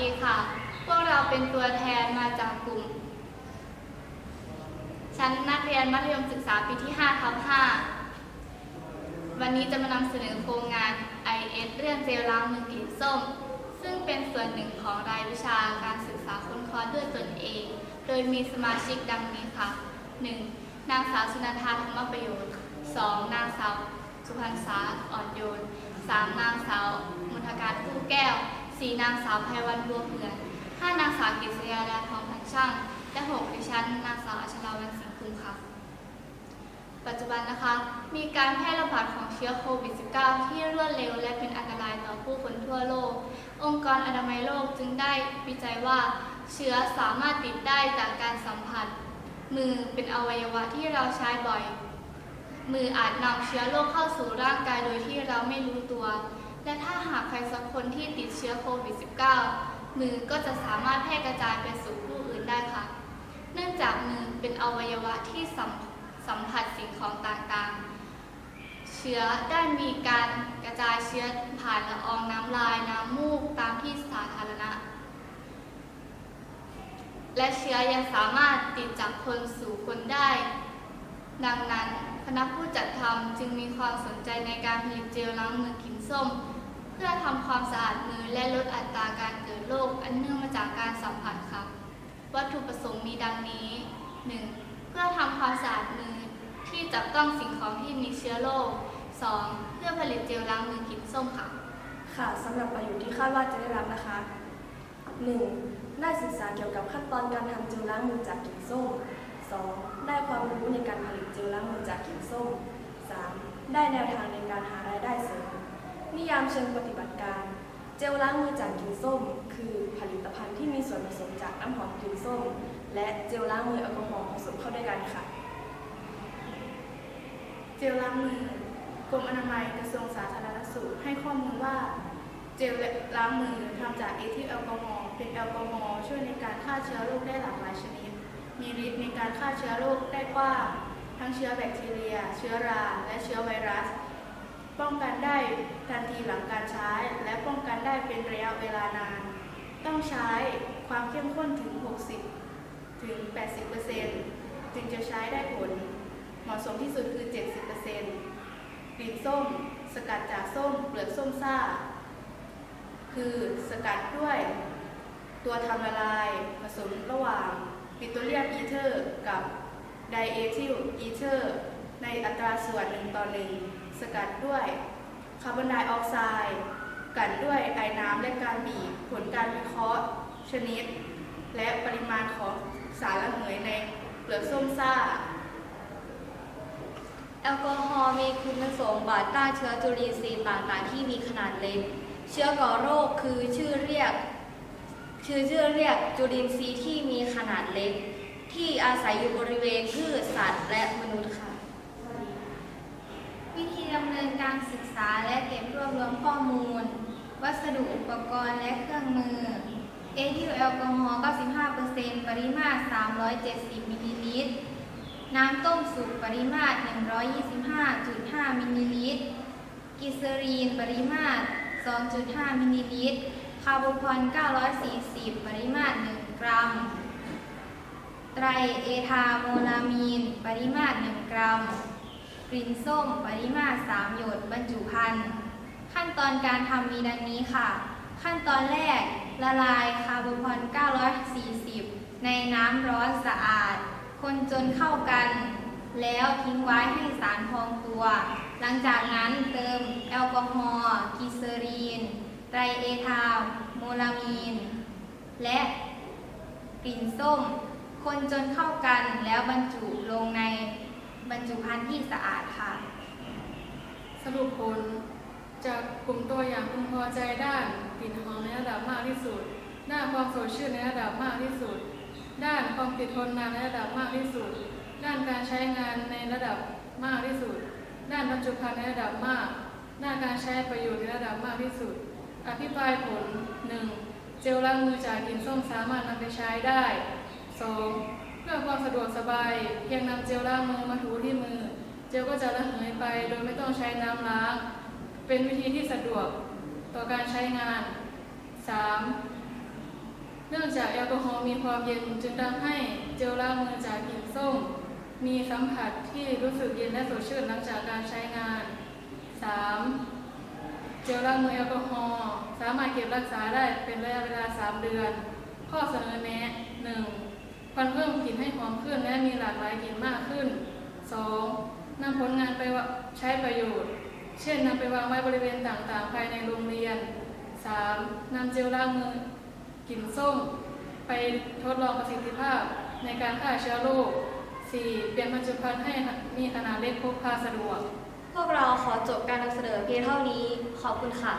ดีค่ะ พวกเราเป็นตัวแทนมาจากกลุ่ม ชั้นนักเรียนมัธยมศึกษาปีที่5ทับ5วันนี้จะมานำเสนอโครงงาน IS เรื่องเจลล้างมือกลิ่นส้ม ซึ่งเป็นส่วนหนึ่งของรายวิชาการศึกษาค้นคว้าด้วยตนเอง โดยมีสมาชิกดังนี้ค่ะ 1. นางสาวสุนันทาธรรมประโยชน์ 2. นางสาวสุพรรณษาอ่อนโยน 3. นางสาวมุทการผู้แก้ว 4. นางสาวไพวันบัวเหือน 5. นางสาวกิษยาดาทองพันช่าง และ 6 ดิฉัน นางสาวอัชราวันสิงห์คุมค่ะ ปัจจุบันนะคะ มีการแพร่ระบาดของเชื้อโควิด -19 ที่รวดเร็วและเป็นอันตรายต่อผู้คนทั่วโลก องค์กรอนามัยโลกจึงได้วิจัยว่าเชื้อสามารถติดได้จากการสัมผัส มือเป็นอวัยวะที่เราใช้บ่อย มืออาจนำเชื้อโรคเข้าสู่ร่างกายโดยที่เราไม่รู้ตัว และถ้าหากใครสักคนที่ติดเชื้อโควิด -19 มือก็จะสามารถแพร่กระจายไปสู่ผู้อื่นได้ค่ะ เนื่องจากมือเป็นอวัยวะที่สัมสัมผัสสิ่งของต่างๆ เชื้อได้มีการกระจายเชื้อผ่านละอองน้ำลายน้ำมูกตามที่สาธารณะ และเชื้อยังสามารถติดจากคนสู่คนได้ ดังนั้นคณะผู้จัดทำจึงมีความสนใจในการผลิตเจลล้างมือกลิ่นส้ม เพื่อทำความสะอาดมือและลดอัตราการเกิดโรคอันเนื่องมาจากการสัมผัสค่ะวัตถุประสงค์มีดังนี้ 1. เพื่อทำความสะอาดมือที่จับต้องสิ่งของที่มีเชื้อโรค 2. เพื่อผลิตเจลล้างมือกลิ่นส้มค่ะ ค่ะสำหรับประโยชน์ที่คาดว่าจะได้รับนะคะ 1. ได้ศึกษาเกี่ยวกับขั้นตอนการทำเจลล้างมือจากกลิ่นส้ม 2. ได้ความรู้ในการผลิตเจลล้างมือจากกลิ่นส้ม 3. ได้แนวทางในการหารายได้เสริม นิยามเชิงปฏิบัติการ เจลล้างมือจากกลิ่นส้ม คือผลิตภัณฑ์ที่มีส่วนผสมจากน้ำหอมกลิ่นส้ม และเจลล้างมือแอลกอฮอล์ผสมเข้าด้วยกันค่ะ เจลล้างมือกรมอนามัยกระทรวงสาธารณสุขให้ข้อมูลว่า เจลล้างมือทำจากเอทิลแอลกอฮอล์เป็นแอลกอฮอล์ช่วยในการฆ่าเชื้อโรคได้หลากหลายชนิด มีฤทธิ์ในการฆ่าเชื้อโรคได้กว้างทั้งเชื้อแบคทีเรีย เชื้อรา และเชื้อไวรัส ป้องกันได้ทันทีหลังการใช้ และป้องกันได้เป็นระยะเวลานาน ต้องใช้ความเข้มข้นถึง 60 ถึง 80%จึงจะใช้ได้ผล เหมาะสมที่สุดคือ 70%กลิ่นส้ม สกัดจากส้ม เปลือกส้มซ่า คือสกัดด้วย ตัวทำละลายผสมระหว่างปิโตรเลียมอีเทอร์ กับไดเอทิลอีเทอร์ ในอัตราส่วน1ต่อ1 สกัดด้วยคาร์บอนไดออกไซด์กันด้วยไอน้ำและการบีบผลการวิเคราะห์ ชนิด และปริมาณของสารละเหยในเปลือกส้มซ่า แอลกอฮอล์มีคุณสมบัติต้านเชื้อจุลินทรีย์ต่างๆ ที่มีขนาดเล็ก เชื้อก่อโรคคือชื่อเรียกชื่อชื่อเรียกจุลินทรีย์ที่มีขนาดเล็ก ที่อาศัยอยู่บริเวณพืชสัตว์และมนุษย์ค่ะ การศึกษาและเก็บรวบรวมข้อมูล วัสดุอุปกรณ์และเครื่องมือ เอทิลแอลกอฮอล์95%ปริมาตร 370 มิลลิลิตร น้ำต้มสุกปริมาตร 125.5 มิลลิลิตร กิเซอรีนปริมาตร 2.5 มิลลิลิตร คาร์โบพอน940 ปริมาตร 1 กรัม ไตรเอทาโมลามีน ปริมาตร 1 กรัม กลิ่นส้ม ปริมาตร3หยดบรรจุภัณฑ์ ขั้นตอนการทำมีดังนี้ค่ะ ขั้นตอนแรกละลายคาร์โบพอน940 ในน้ำร้อนสะอาด คนจนเข้ากัน แล้วทิ้งไว้ให้สารพองตัว หลังจากนั้นเติมแอลกอฮอล์กิเซอรีน ไตรเอทาโมลามีน และกลิ่นส้ม คนจนเข้ากันแล้วบรรจุลงใน บรรจุภัณฑ์ที่สะอาดค่ะ สรุปผลจากกลุ่มตัวอย่างพึงพอใจด้านกลิ่นหอมในระดับมากที่สุด ด้านความสดชื่นในระดับมากที่สุด ด้านความติดทนนานในระดับมากที่สุด ด้านการใช้งานในระดับมากที่สุด ด้านบรรจุภัณฑ์ในระดับมาก ด้านการใช้ประโยชน์ในระดับมากที่สุด อภิปรายผล 1. เจลล้างมือจากกลิ่นส้มสามารถนำไปใช้ได้ 2. เพื่อความสะดวกสบายเพียงนำเจลล้างมือมาถูที่มือ เจลก็จะระเหยไป โดยไม่ต้องใช้น้ำล้าง เป็นวิธีที่สะดวกต่อการใช้งาน 3. เนื่องจากแอลกอฮอล์มีความเย็นจึงทำให้เจลล้างมือจากกลิ่นส้ม มีสัมผัสที่รู้สึกเย็นและสดชื่นหลังจากการใช้งาน 3. เจลล้างมือแอลกอฮอล์สามารถเก็บรักษาได้เป็นระยะเวลา 3 เดือน ข้อเสนอแนะ 1. ควรเพิ่มกลิ่นให้หอมขึ้นและมีหลากหลายกลิ่นมากขึ้น 2. นำผลงานไปใช้ประโยชน์ เช่นนำไปวางไว้บริเวณต่างๆ ภายในโรงเรียน 3. นำเจลล้างมือกลิ่นส้ม ไปทดลองประสิทธิภาพในการฆ่าเชื้อโรค 4. เปลี่ยนบรรจุภัณฑ์ให้มีขนาดเล็กพกพาสะดวก พวกเราขอจบการนำเสนอเพียงเท่านี้ ขอบคุณค่ะ